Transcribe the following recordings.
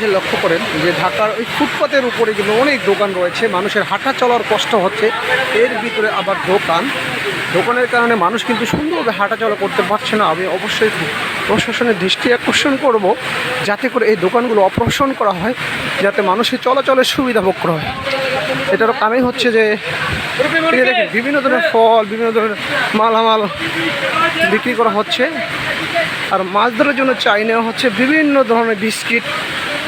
যে লক্ষ্য করেন যে ঢাকার ওই ফুটপাতের উপরে কিন্তু অনেক দোকান রয়েছে, মানুষের হাঁটা চলার কষ্ট হচ্ছে, এর ভিতরে আবার দোকান। দোকানের কারণে মানুষ কিন্তু সুন্দরভাবে হাঁটা চলা করতে পারছে না। আমি অবশ্যই প্রশাসনের দৃষ্টি আকর্ষণ করব, যাতে করে এই দোকানগুলো অপারেশন করা হয়, যাতে মানুষের চলাচলের সুবিধা ভোগ করা হয়। এটারও কারণই হচ্ছে যে বিভিন্ন ধরনের ফল, বিভিন্ন ধরনের মালামাল বিক্রি করা হচ্ছে। আর মাছ ধরার জন্য চাই নেওয়া হচ্ছে বিভিন্ন ধরনের বিস্কিট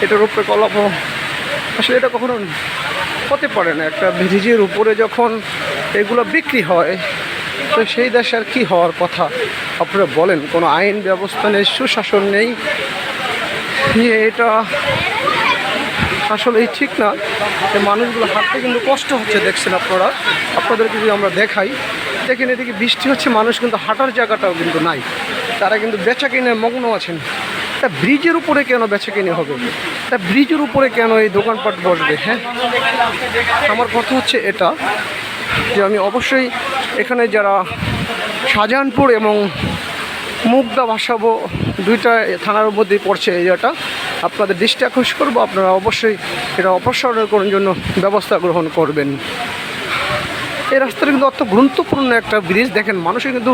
এটার উপরে কলাপ আসলে এটা কখনো হতে পারে না। একটা ব্রিজের উপরে যখন এগুলো বিক্রি হয়, তো সেই দেশে আর কী হওয়ার কথা? আপনারা বলেন, কোনো আইন ব্যবস্থা নেই, সুশাসন নেই। এটা আসলে ঠিক না। যে মানুষগুলো হাঁটতে কিন্তু কষ্ট হচ্ছে, দেখছেন আপনারা। আপনাদেরকে যদি আমরা দেখাই, দেখেন এদিকে বৃষ্টি হচ্ছে, মানুষ কিন্তু হাঁটার জায়গাটাও কিন্তু নাই। তারা কিন্তু বেচা কিনে মগ্ন আছেন। তা ব্রিজের উপরে কেন বেচা কিনে হবে? তা ব্রিজের উপরে কেন এই দোকানপাট বসবে হ্যাঁ? আমার কথা হচ্ছে এটা, যে আমি অবশ্যই এখানে যারা শাহজাহানপুর এবং মুগদা ভাসাবো দুইটা থানার মধ্যেই পড়ছে এই জায়গাটা, আপনাদের দৃষ্টি আকর্ষণ করব। আপনারা অবশ্যই এটা অপসারণ করার জন্য ব্যবস্থা গ্রহণ করবেন। এই রাস্তাটা কিন্তু অত গুরুত্বপূর্ণ একটা ব্রিজ দেখেন, মানুষের কিন্তু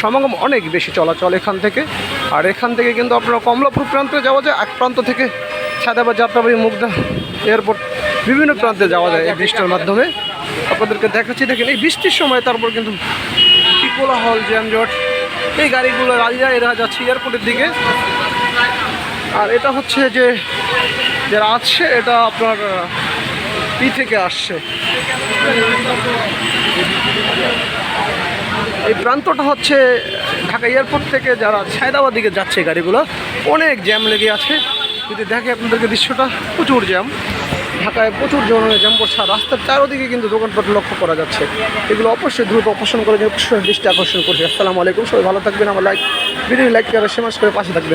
সমাগম অনেক বেশি চলাচল এখান থেকে। আর এখান থেকে কিন্তু আপনারা কমলাপুর প্রান্তে যাওয়া যায়, এক প্রান্ত থেকে সাদাবাদ যাত্রাবাড়ি, মুগদা এয়ারপোর্ট বিভিন্ন প্রান্তে যাওয়া যায় এই ব্রিজটার মাধ্যমে। আপনাদেরকে দেখাচ্ছি, দেখেন, এই বৃষ্টির সময় তারপর কিন্তু কি কোলাহল, যানজট। এই গাড়িগুলো রাজিয়া এরা যাচ্ছে এয়ারপোর্টের দিকে। আর এটা হচ্ছে যে, যারা আছে, এটা আপনার ই থেকে আসছে এই প্রান্তটা হচ্ছে ঢাকা এয়ারপোর্ট থেকে যারা ছায়দাবাদ দিকে যাচ্ছে গাড়িগুলো অনেক জ্যাম লেগে আছে যদি দেখে আপনাদেরকে দৃশ্যটা প্রচুর জ্যাম ঢাকায় প্রচুর জনের জ্যাম পড়ছে রাস্তার চারোদিকে কিন্তু দোকানপাট লক্ষ্য করা যাচ্ছে এগুলো অবশ্যই দ্রুত অপসারণ করে অবশ্যই দৃষ্টি আকর্ষণ করছে আসসালামু আলাইকুম সবাই ভালো থাকবেন আমার লাইক ভিডিও লাইক করে শেমাস করে পাশে থাকবেন